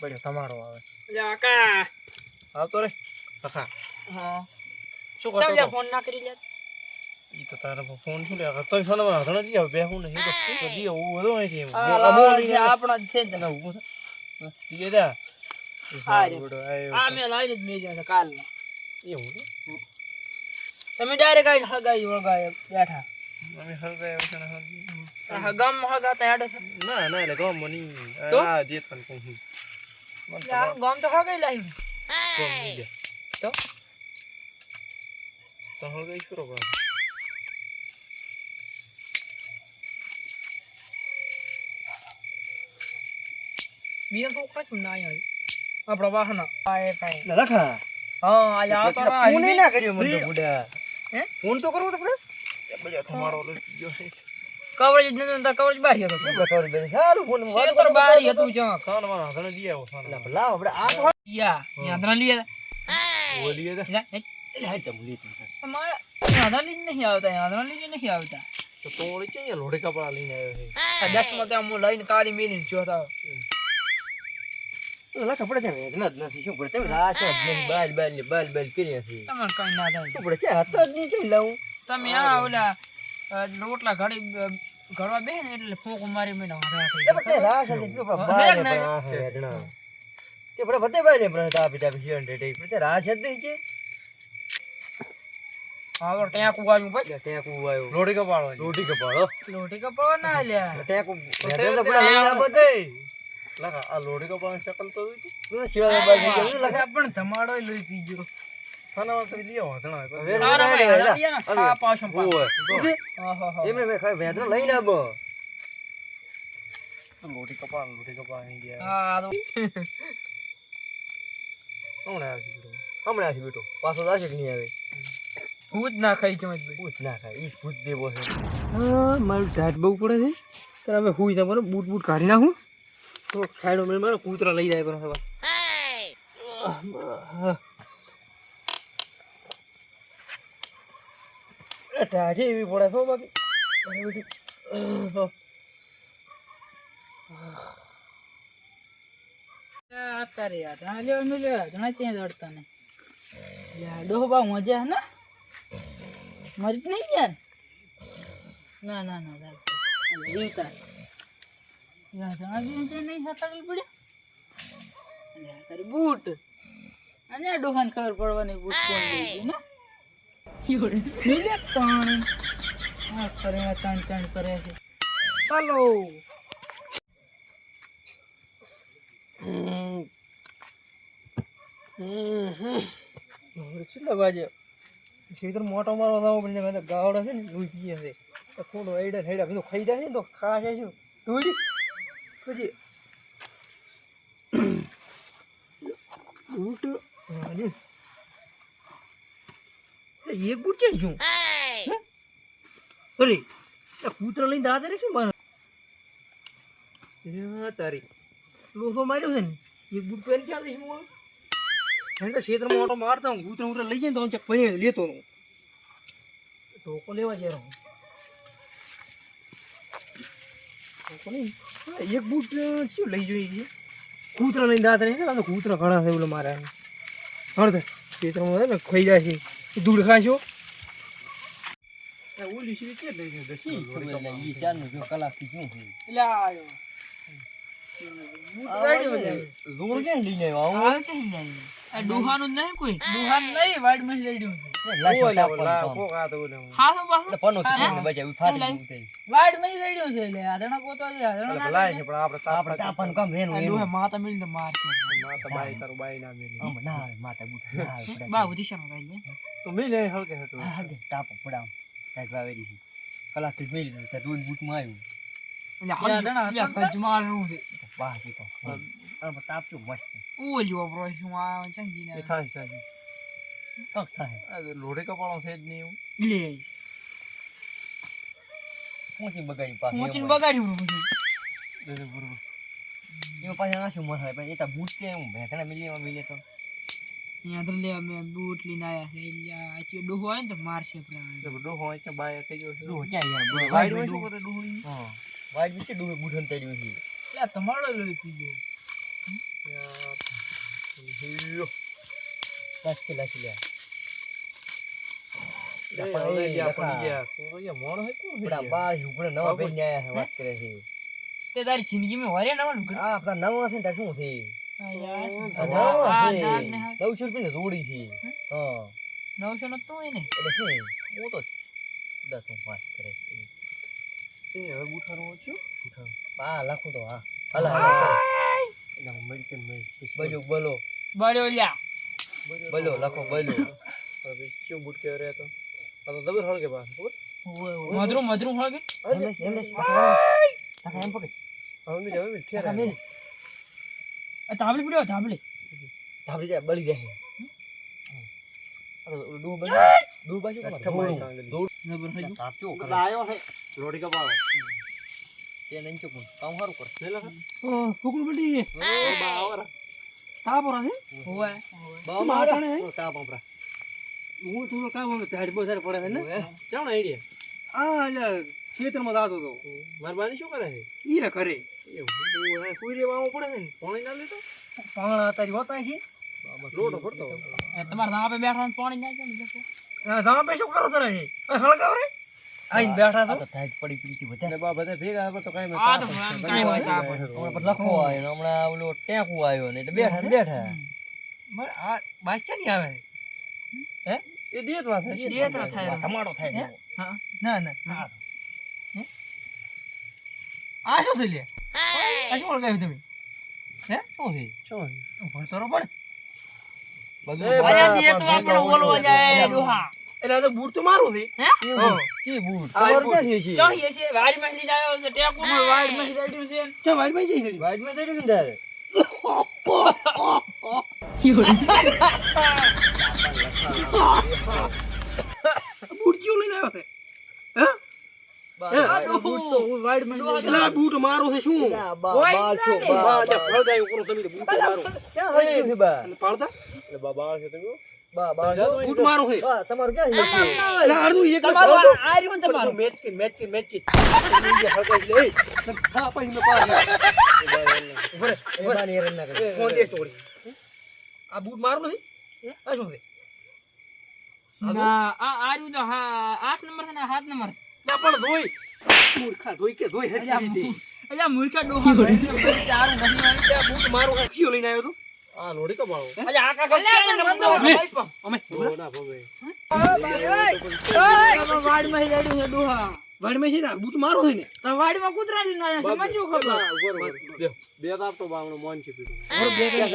બળ્યો તમારો આવે. કાકા. આવતો રે. કાકા. હા. શું કરતો જા ફોન ના કરી લે ઈ તો તારો ફોન શું લે તોય ફોનમાં ઘણા દી બે હું નહીં. તો સદી હું બધો અહીંથી લઈને જે. આપણો જ છે ને હું ઈ જા. આ મેં લાવીને જ મે છે કાલ. એવું? તમે ડાયરેક્ટ આઈ હગાઈ વળગાય બેઠા. અમે હરગાય વચન ગામ હગાતા છે ના ના એટલે ગામમાં નહીં. આ જે તને કહું છું. મને તો આ ગામ તો હગાઈ લાવી ગામ નહીં ગયા. તો તો હરગાય શું કરો? બીજા તો કઈ ના આવી આપણા વાહન આ એ કાંઈ. એટલે લખા. હા આ જા તો ફોન ના કર્યો મને તો બુડા. હે? ફોન તો કરવો તો પડે. તમારો ગયો છે. કવરેજ જ નતું કવરેજ હતો સારું ફોન હતું લઈ આવો આપણે આ યા યાદરા તમ. યાદરા નહીં આવતા યાદરા નહીં આવતા. તો છે કપડા લઈને આવ્યો છે. આ દસમાં ત્યાં હું લઈને કાળી મેલીને જોતા ઓલા કપડા છે વેદના જ નથી. શું પડે બાલ બાલ બાલ બાલ કર્યા છે. કઈ ના થાય. શું પડે છે હાથ જ નહીં કઈ તમે આ ઓલા રોટલા ઘડી ઘડવા બે ને એટલે ફૂંક મારી મને ને. તે ભાઈ આવ્યો કપાળો લોઢી કપાળો ના લ્યા. ટેકુ વેદના તો પડે આ બધે. લખા આ લોઢી કપાળો શકલ તો તું લગા પણ ધમાડો લઈ પી ગયો. તારા ભાઈ હાડા. લીયા ને, પાછો પા. મેં વેદના અહીં ગયા. હા તો હમણાં હમણાં બેટો. પાછો કે નહીં આવે? હું ના ખાઈ ચમચ ભાઈ. ના ખાય ઈ પૂછ દેવો છે. હા મારું ટાઈટ બહુ પડે છે. ત્યારે અમે હુઈ જા બરોબર બૂટ બૂટ કાઢી નાખું? તો ખાડો મેં મારો કૂતરા લઈ જાય બરોબર ટાઢે એવી પડે છો બાકી. મજા ને? મરી જ નહીં યાર ના? ના ના ચાલ જીવતા બૂટ. અને ડોહાને ખબર પડવાની બૂટ કોણ પાણી હા કરે આ તાણ તાણ કરે છે ચાલો કેટલા વાગે ખેતર મોટો મારો લાવો પણ એને ગાવડા છે ને લોહી પીએ છે થોડો આઈડા થાઈડા બધું ખાઈ જાય ને તો ખા પછી. એ ક્યાં છું અરે કૂતરા લઈને દાદા રે શું મારે એ તારી. લોસો માર્યો છે ને એક બૂટ પહેરી ચાલે છે હું એને તો ક્ષેત્રમાં ઓટો મારતા હું કૂતરા ઉતરા લઈ જાય ને તો હું ચક પૈણે લેતો હું ઢોકો લેવા જઈ રહ્યો ઢોકો નહીં. હા, એક બૂટ શું લઈ જોઈએ કૂતરા લઈને દાદા રહે ને કૂતરા ઘણા ઓલો મારા. હળદે ક્ષેત્રમાં ને ખાઈ જાય છે. દૂધ ખાશો ઓલી સીવી કે લઈ જાય દસ એટલે આયો બૂટ ગાડી વજાવી લોડ ક્યાં લઈને આવ્યો હાલ છે હિંગાઈ. ડોહાનું જ નહીં કોઈ? ડોહાનું નહીં વાડમાં જ લડ્યું છે. હા તો પાછું. વાડમાં જ લડ્યું છે વાપરો આધણા આ ચંગી ના થાય થાય ડોહા થાય તો માર છે. બધી શરમ કાઢી લે. એટલે આધણા હતા ને ગજમાલનું છે. બરોબર એમાં પાછા ના શું મસાય પણ એ તો બૂટ કે હું પહોંચીને મિલીમાં મિલે તો અહીંયા તો લે અમે બૂટ લઈને આવ્યા છે. આ ડોહો આવે ને તો મારશે પ્રાણ. ડોહો હોય છે બાય થઈ ગયો છે યાર વાઈડ ડોહો. શું કરે ડોહો હા વાઈડ વિશે તમારો બૂઠન પી છે એટલે તમારો લાખી લે એ હવે લ્યા પડી ગયા. તું તો યાર મોણો હે કોણ હે આપણા યાર? બાર ઝૂંપડે નવા છે તારી લુગડા નવા છે ને શું છે છે. નવસો રૂપિયા છે નવસો નો તો ને એટલે શું હું તો દસ હું વાત કરે એ હવે બુઠાનું? બા લાખું તો હા હાલ હાલ મેં બજો બોલો બળ્યો લ્યા બોલો લખો બોલો હવે શું બૂટ કહેવાય રહ્યા તો? આ તો દબર હળગે પાછું, ખબર? મધરું મધરું હળગે એમને એમને કાકા એમ પકડ હવે મેં- હવે મેં ઠેર કાકા મેલ આ તાંબલી પડ્યો તાંબલી ધાબળી જાય બળી જાય દૂર બાજુ દૂર બાજુ અઠ્ઠામાં કાંગલી. દૂર જબર હજુ તાપ્યો કરે આયો હે. લોઢી કપાળો. તે નહીં ચૂક કામ સારું કરે લે. ફૂકડું બા આવરા. તાપ બા મારે આપરા. હું થોડું કામ હવે ધાડ બહુ પડે છે ને કેવડો idea? આ એટલે ખેતરમાં જાતો હતો મારી બાની શું કરે છે? ઈ રે કરે એવું. સૂર્ય આવવું પડે છે ને. પાણી ના લેતો? પાણા તારી હોતા છે લોટો પડતો. તમારે ધાબે બેઠા પાણી ના ને જશે. આ પે શું કરો તારે હળગાવ રે આઈને બેઠા તો ટાઈટ પડી પીતી અને બા બધા ભેગા આવે તો કાંઈ આ તો તાપ આમ હશે. કાંઈ હોય તાપ. હમણાં પર આવ્યો હમણાં ઓલો આવ્યો ને એટલે બેઠા બેઠા. મારે આ આવે? એ દેતવા થાય. છે. થાય. ધમાડો થાય. હા? ના ના. આ હે? આ શું થઈ લે? આ શું હળગાવ્યું તમે? હે? શું થઈ શું? ભણતરો પણ બધું દેશમાં આપણે બોલવા જાય. ડોહા એટલે તો બૂટ તો મારું છે. હે? કી બૂટ? તમારું બૂટ. ક્યાંથી છે? ચાહીએ છે વાડી માં લઈને આવ્યો છે. ટેકુ માં વાડી માં લઈને છે. ચા વાડીમાં જઈ છે વાઈટમાં થઈ ગયું તારે? બૂટ ક્યું લઈને આવ્યો છે? હે? આ ડોહો વાડી માં લઈને એટલે આ બૂટ મારું છે શું? કરો તમે બૂટ મારું. ક્યાં એટલે બાબા આ- બૂટ મારું નથી? આ શું છે? ના આ તો હા આઠ નંબર છે ને સાત નંબર. ના પણ ધોઈ. મૂર્ખા ધોઈ કે ધોઈ હરખી રીતે અલ્યા મૂર્ખા ડોહા ભાઈને નથી બૂટ મારું ખીયો લઈને આવ્યો આ લોઢી કપાળો. અલ્યા આ કાકા ક્યાં ને મંદો લે. ભાઈ પણ. તો અમે ઓ ના ભવે. તમે વાડીમાં હેડ્યું છે ને બૂટ મારું છે ને તો વાડીમાં કૂતરા લઈને આવ્યા છે ખબર બા, ઊભો રહો, ઊભો રહો. દે. બે તાપ તો બા મોન છે પીધું.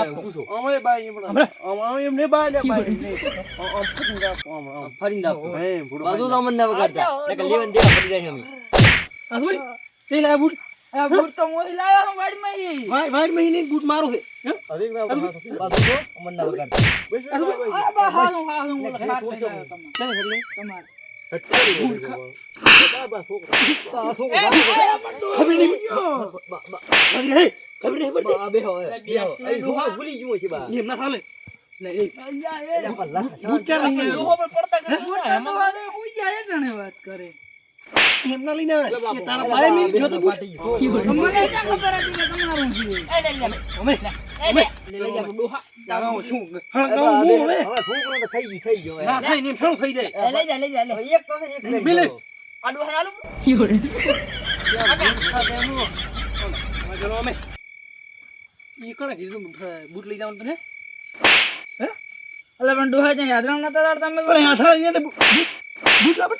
આપો. આમાંય બા એમ પણ- આમ- આમ એમ નહીં બા લે બા એમ આમ- ફરીને આમ- આમ. ફરીને આપો. હે, ભૂડું બધું તો અમને ના વગાડતા. નકર લેવાને દેવા પડી જાય અમે. આ તે લાય બૂટ બૂટ તો મોદી લાવ્યા હું વાડીમાં ઈ. વાય વાડીમાં બૂટ મારું હે? અધિક ના હાથ ઉપર. બધું તો અમને ના વગાડતા. બેસ, બેસ, બા, બા. આ બા હારું હારું ઓલો ખાટ લઈ લાવ્યો તમે. ચાલે એટલે તમારે. હટકારી બોલી ગયો. બા, બા, છોકરો. બા, આ શું એ, કરે? આ પણ ખબર નહીં બા- બા- ખબર નહીં ખબર નહીં પડતી બા, બેહો, એ, બેહો. એ ડોહા ભૂલી ગયો છે બા. એમ ના ચાલે નહીં નહીં અલ્યા એ. એટલે પણ લાખ બૂટ ચાલે શાંતિ નહીં ડોહો પર પડતા કરે. એમાં વાત એ હુઈ જાય એ જાણે વાત કરે. એમ ના લઈને આવે એ તારા બા, મિનિટ જો તો બૂટ. ફાટી ગયો. તો મને ક્યાં ખબર હતી કે તમારું છે? એ લઈ લે. અમે લે. લઈ જા ડોહા. આવા શું એ હું હવે હવે? છોકરો તો થઈ ગયું, થઈ ગયું ના ફેણું થઈ જાય. લઈ જા લઈ જા લે. એક તો એક લઈ મિલે. આ ડોહા આલું. હવે ચલો અમે. ઈ કોણે કીધું બૂટ લઈ જવાનું તને? અલા પણ ડોહા ત્યાં યાદ રામ નતા અમે પણ હાથડા લઈને બૂટ બૂટ લાવ.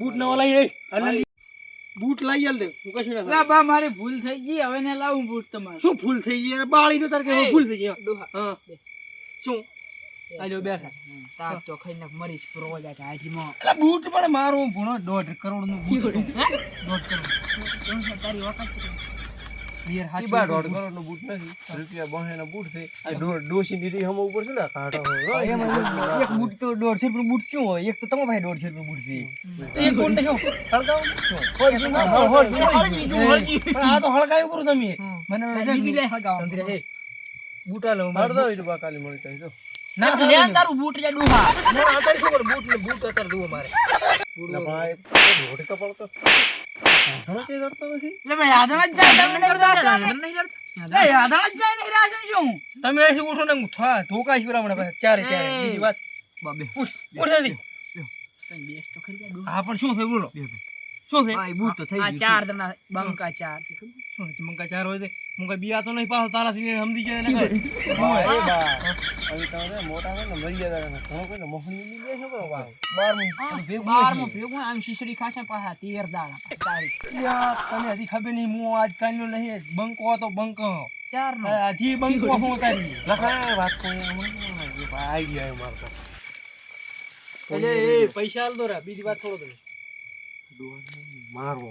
બૂટ નવા લઈ બૂટ લઈ આલ દે. હું કશું ના બા મારી ભૂલ થઈ ગઈ. હવે ને લાવું બૂટ તમારે. શું ભૂલ થઈ ગઈ? બાળી નો તાર કે ભૂલ થઈ ગઈ. હા. શું? આજો બેઠા. તાર તો ખાઈને મરીશ પ્રો જા એટલે બૂટ પણ મારું. ભણો દોઢ કરોડનું બૂટ દોઢ કરોડ. તારી વખત યાર ઈ હાચું બા દોઢ કરોડનો બૂટ નથી. રૂપિયા બહેનો બૂટ છે. આ ડો- ડોશીની રીત ઉપર છે ને, કાંટો હોય. એક બૂટ તો દોઢસો રૂપિયાનું બૂટ શું હોય? એક તો તમારા પાસે દોઢસો રૂપિયાનું બૂટ છે. એક બૂટ શું હળગાવું ના. આ તો હળગાવ્યું પૂરું તમે. મને લે. એ, બા કાલે મળી જાય તો. ના લે થાય તારું બૂટ લે ડોહા. મને અત્યારે શું બૂટ ને બૂટ મારે. ના ભાઈ તો ઘણો નથી? લે ભાઈ યાદણ જ જાય તમને નહીં રાશન લે યાદણ જ જાય નહીં રાશન શું? તમે અહીંથી ઉઠો ને હું થા ધોકા છે બરાબર ચારે ચારે. બીજી વાત. બાબે. ઉઠ ઉઠ જલ્દી. બેસ્ટ તો ખરી ગયા હા પણ શું થયું બોલો? શું છે? ભાઈ બૂટ તો થઈ આ ગયું ચાર જણા બંકા ચાર. શું છે બંકા ચાર હોય છે? મંકા બિયા તો નહીં પાછો તારાથી સમજી જાય ને. એ બા હવે તમે મોટા ને મરી ગયા ને ઘણો કોઈ ને મોહણી ની બા બારમું ભેગું બારમું નથી. ભેગું આમ શીશડી ખાશે પાછા તેર દાડા. તારી. યા, તને હજી ખબર નહીં હું આજ કાલનો નહીં બંકો તો બંકો. ચાર નો હજી બંકો હું તારી. લખા વાત કોઈ આઈડિયા આઈ મારો તો એટલે એ પૈસા આલ દો રા બીજી વાત થોડો તમે મારવો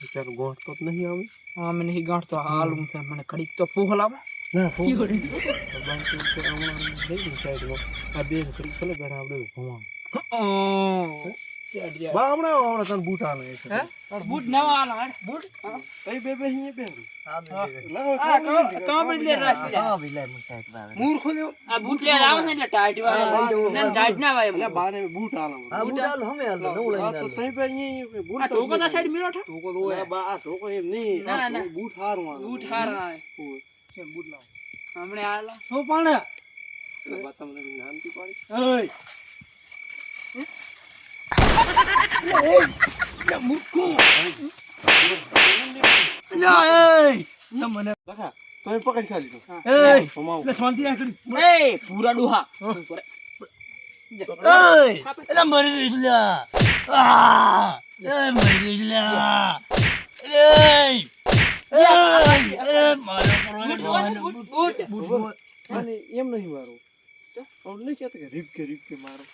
વિચાર ગોઠતો જ નહીં આવે. હા મને નહીં ગાંઠતો હાલ મને ઘડીક તો પોહલાવા ના ફોન. બાકી તો હમણાં લઈ ગયું સાઈડમાં આ બે કરી ભલે બેઠા આપણે ભણવા બા હમણાં હમણાં તને બૂટ આલે છે. બૂટ નવા આલા બૂટ? કઈ બે બે અહીંયા બે. આ લે રાશ લે હા વિલાય મને ટાઈટ વાવે મૂર્ખો દેવો આ બૂટ લે આવે ને એટલે ટાઈટ વાળા ને ટાઈટ ના વાય એટલે બાને બૂટ આલે બૂટ હાલ હમે હાલ નવું લઈને તો તઈ પે અહીંયા બૂટ આ ટોકો સાઈડ મિલો ઠા. તો હોય. બા આ ટોકો એમ નહીં. ના, ના. બૂટ હારું બૂટ હાર આવે કેમ બૂટ લાવો હમણે આલા. શું પણ? તમને નામથી પાડી ઓય મને લખા તમે પકડી ખાલી તો એય શાંતિ રાખ એ પૂરા ડોહા મરી છે આ એ છે લ્યા. એય એય એ મારો પરવાનો બૂટ બૂટ બૂટ. અને એમ નહીં મારો નહીં કહેતા કે રીપ કે રીપ કે મારો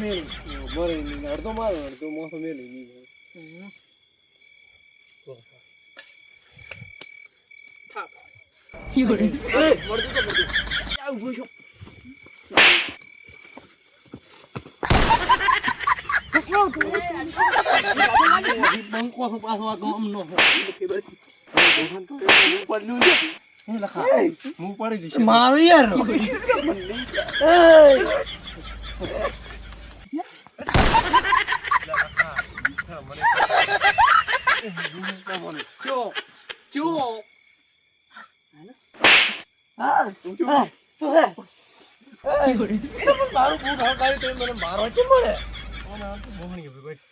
નહીં અડધો મારો અડધો મોસો મેલે નહીં થાપ લખા હું મારો યાર ચો ચો મારું મને મળે ભાઈ એ પકડી હા તો? તું મને મારો બૂટ મને યાર કાનો તું ખાવે કે ખાવે કે એ મૂર્ખું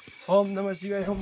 ઓમ નમઃ શિવાય ઓમ